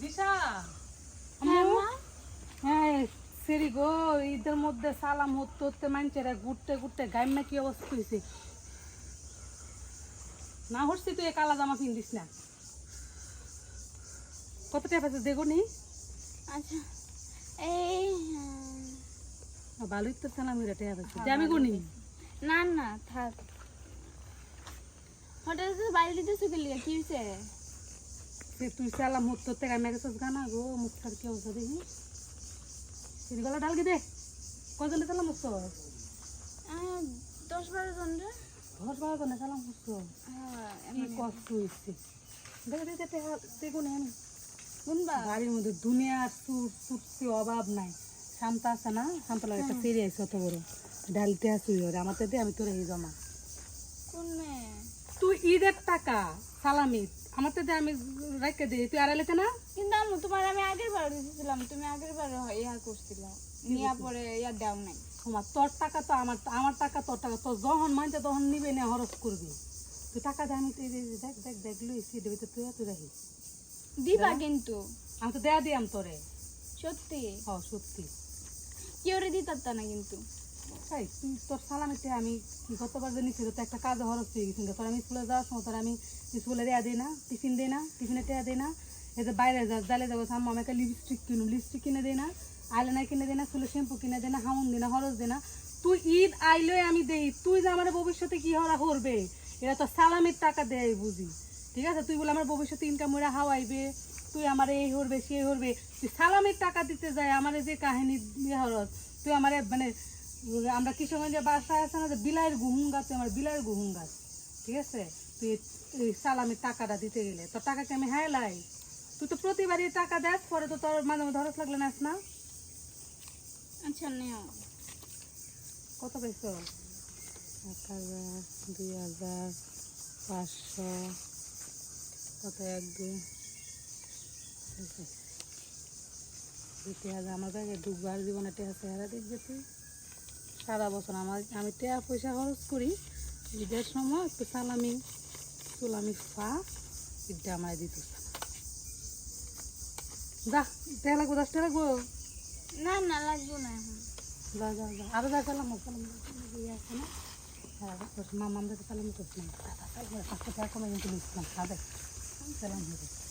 দিশা? হ্যাঁ, হ্যাঁ সেরি গো ঈদের মধ্যে সালাম হতে হতে মানছেরা ঘুরতে ঘুরতে গাইমা কি অবস্থা হয়েছে না হচ্ছে তুই কালা জামা পিন্দিস না। কত টাকা আছে দেখো নি? আচ্ছা এই হ্যাঁ। ভালোই তো সালাম হইরা টাকা আছে আমি গুনি না? না থাক। হঠাৎ বাইরে দিতেছো কি কি হয়েছে তুই সালাম হতে হতে গাইমা গেছিস গানা গো মুখটার কি অবস্থা দেখি? গলা দে। কজনে সালাম হচ্ছ আহ, দশ বারো জন রে। দশ বারো জনে সালাম হচ্ছ হ্যাঁ, কি কষ্ট হয়েছে দেখে দেখে দেখুন আমি বাড়ির মধ্যে দুনিয়ার সুর অভাব নাই। শান্ত আছে না? শান্ত লাগে একটা ফিরে আইসি অত বড়। ডালতে আসুই ওরে আমার তো আমি তোর এই জমা। কোন তুই ঈদের টাকা সালামি আমার তো আমি রেখে দিই। তুই আড়াইলেতে না কিন্তু আম্মু তোমার আমি আগের বার দিয়েছিলাম তুমি আগের বার ইয়া করছিল। নিয়া পরে ইয়া দাও নাই। তোমার তোর টাকা তো আমার আমার টাকা তোর টাকা তোর যখন মানছে তখন নিবে না খরচ করবি। তুই টাকা দে আমি তো এই যে দেখ দেখ দেখ লইছি দেবি তো তুই তুই রাখি দিবা কিন্তু। আমি তো দেয়া দিয়াম তোরে। সত্যি? হ সত্যি। কেউ রে দিতাম না কিন্তু। তাই তোর সালামিতে আমি কি গতবার যে নিচ্ছি তো একটা কাজে খরচ পেয়ে গেছি। তোর আমি স্কুলে যাওয়ার সময় তোর আমি স্কুলে দেয়া দিই না, টিফিন দিই না, টিফিনে টেয়া দিই না। যে বাইরে যা, জালে যাব আম্মা আমি একটা লিপস্টিক কিনুম লিপস্টিক কিনে দিই না আইলাইনার কিনে দিই না চুলে শ্যাম্পু কিনে দিই না হাউন দিই না খরচ দিই না। তুই ঈদ আইলে আমি দেই, তুই যে আমার ভবিষ্যতে কি হরা করবে? এটা তো সালামের টাকা দেয়, বুঝি। ঠিক আছে? তুই বলে আমার ভবিষ্যতে ইনকাম করে হাওয়াইবে, তুই আমার এই হরবে সে হরবে তুই সালামির টাকা দিতে যায়, আমার যে কাহিনী হরস, তুই আমার মানে আমরা কিশোরগঞ্জে বাসায় আছে না যে বিলাইয়ের গুহুম গাছ আমার বিলাইয়ের গুহুম গাছ ঠিক আছে? তুই এই সালামির টাকাটা দিতে গেলে। তোর টাকাকে আমি হ্যাঁ লাই। তুই তো প্রতিবারই টাকা দেখ পরে তো তোর মাঝে মাঝে ধরস লাগলে নাস না। আচ্ছা নেও। কত পাইছো? এক হাজার দুই হাজার পাঁচশো কত? এক দুই হাজার আমার ব্যাগে ডুববার জীবনে টেহা চেহারা দেখবে তুই। সারা বছর আমার আমি টেহা পয়সা খরচ করি ঈদের সময় একটু সালামি সুলামি ফা ঈদটা আমার দিত যা টেহা লাগবো দশ টাকা লাগবো না না লাগবো না এখন যা যা যা আরও যা সালাম সালাম আছে না হ্যাঁ মামা আমাদের সালাম করছিলাম পাঁচশো টাকা কমে কিন্তু লিখছিলাম খাবে সালাম হয়ে